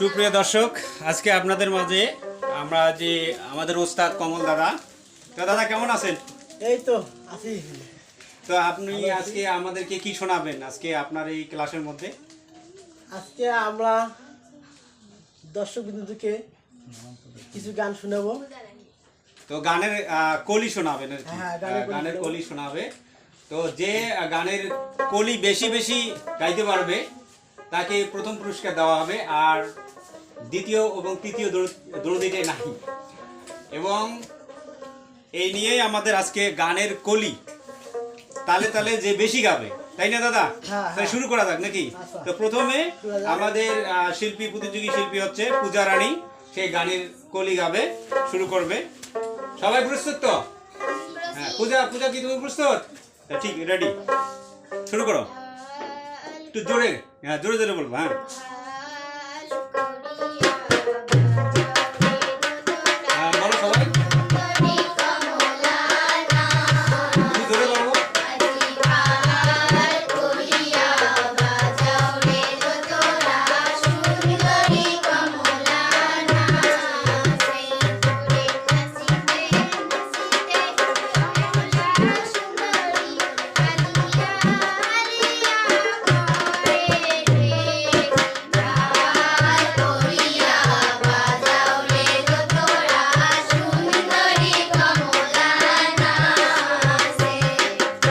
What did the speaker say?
সুপ্রিয় দর্শক আজকে আপনাদের মাঝে আমরা যে আমাদের ওস্তাদ কমল দাদা। তো দাদা কেমন আছেন? এই তো আছি। তো আপনি আজকে আমাদেরকে কি শোনাবেন? আজকে আপনার এই ক্লাসের মধ্যে? আজকে আমরা দর্শক বিন্দুকে কিছু গান শোনাবো। তো গানের কলি শোনাবেন আর কি। হ্যাঁ, গানের কলি শোনাবে। তো যে গানের কলি বেশি বেশি গাইতে পারবে তাকে প্রথম পুরস্কার দেওয়া হবে। আর দ্বিতীয় এবং তৃতীয় দৌড়দিটাই নাই এবং এই নিয়েই আমাদের আজকে গানের কলি। তালে তালে যে বেশি গাবে তাই না দাদা? হ্যাঁ, হ্যাঁ। শুরু করা যাক নাকি? আচ্ছা। তো প্রথমে। আমাদের শিল্পী প্রতিযোগী শিল্পী হচ্ছে পূজা রানী। সেই গানের কলি গাবে শুরু করবে। সবাই প্রস্তুত তো? হ্যাঁ পূজা পূজা কি তুমি প্রস্তুত? ঠিক রেডি শুরু করো। একটু জোরে হ্যাঁ জোরে জোরে বলব হ্যাঁ।